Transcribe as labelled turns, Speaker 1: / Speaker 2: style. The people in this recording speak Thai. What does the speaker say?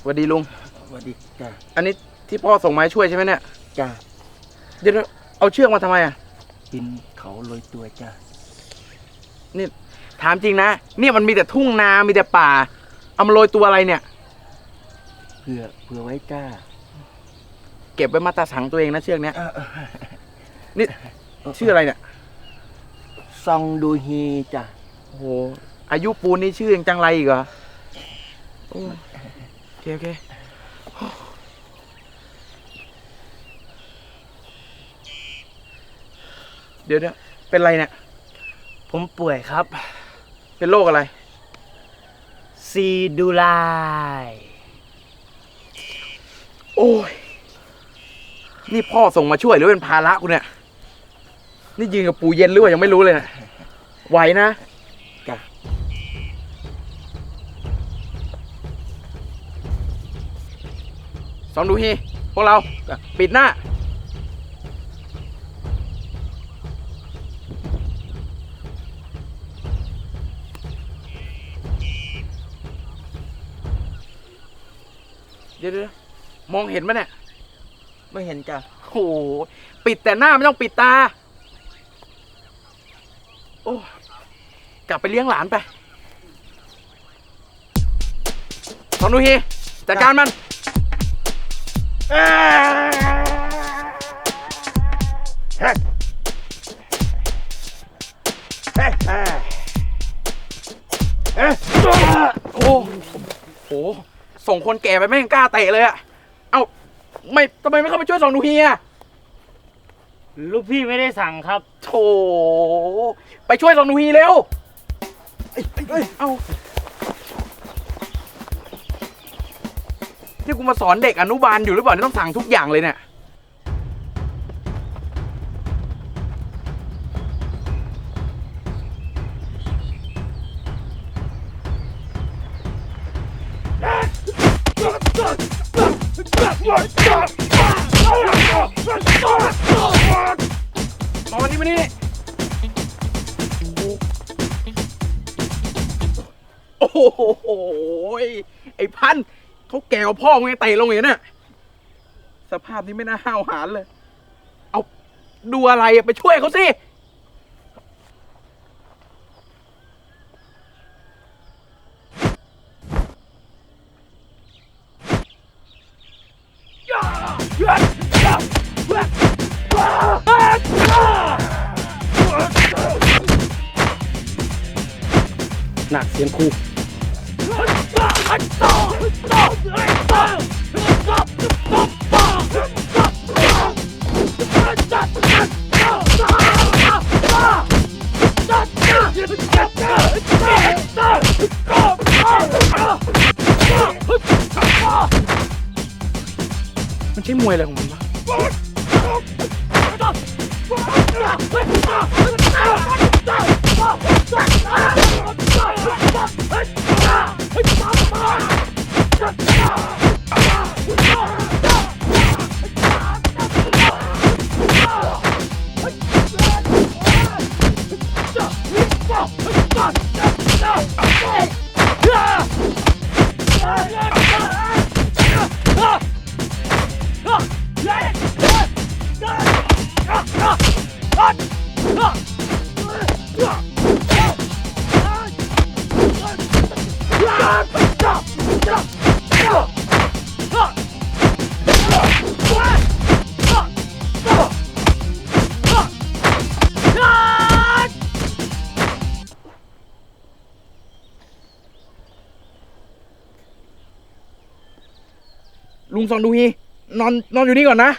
Speaker 1: สวัสดีลุง
Speaker 2: สวัสดีจ้า
Speaker 1: อันนี้ที่พ่อส่งมาให้ช่วยใช่ไหมเนี่ย
Speaker 2: จ้า
Speaker 1: เดี๋ยวๆเอาเชือกมาทำไมอะ
Speaker 2: ปินเขาโรยตัวจ้า
Speaker 1: นี่ถามจริงนะเนี่ยมันมีแต่ทุ่งนา มีแต่ป่า เอามาโรยตัวอะไรเนี่ย
Speaker 2: เพื่อเพื่อไว้จ้า
Speaker 1: เก็บไว้มาตาสังตัวเองนะเชือกเนี้ย
Speaker 2: เออเออ
Speaker 1: นี่ชื่ออะไรเนี่ย
Speaker 2: ซองดูฮีจ้า
Speaker 1: โอ้โห อายุปูนนี่ชื่อยังจังไรอีกเหรอโอ้ยโอเคโอเคเดี๋ยวเดี๋ยวเป็นไรเนี่ย
Speaker 2: ผมป่วยครับ
Speaker 1: เป็นโรคอะไร
Speaker 2: ซีดูไล
Speaker 1: โอ้ย นี่พ่อส่งมาช่วยหรือเป็นภาระกูเนี่ย นี่ยืนกับปูเย็นหรือว่ายังไม่รู้เลยนะไหวนะ สองดูฮีพวกเราปิดหน้า เดี๋ยวเดี๋ยวมองเห็นไหมเนี่ย
Speaker 2: ไม่เห็นจ้า
Speaker 1: โอ้โหปิดแต่หน้าไม่ต้องปิดตา โอ้กลับไปเลี้ยงหลานไปสองดูฮีจัดการมัน โอ้โห ส่งคนแก่ไปไม่ยังกล้าเตะเลยอะเอ้า ไม่ทำไมไม่เข้าไปช่วยสองดูฮีอะ
Speaker 2: ลูกพี่ไม่ได้สั่งครับ
Speaker 1: โถ ไปช่วยสองดูฮีเร็ว เอ้ยเอ้ยเอ้า ที่กูมาสอนเด็กอนุบาลอยู่หรือเปล่าเนี่ยต้องสั่งทุกอย่างเลยเนี่ย มาวันนี้มานี่โอ้โห ไอ้พันธุ์ เขาแก่กว่าพ่อมึงยังเตะลงอย่างนี้นน่ะสภาพนี้ไม่น่าห้าวหาญเลย เอาดูอะไรอะไปช่วยเขาสิ หนักเสียงครู มันใช่มวยอะไรของมันวะ ลุงซองดูฮีนอนนอนอยู่นี่ก่อนนะ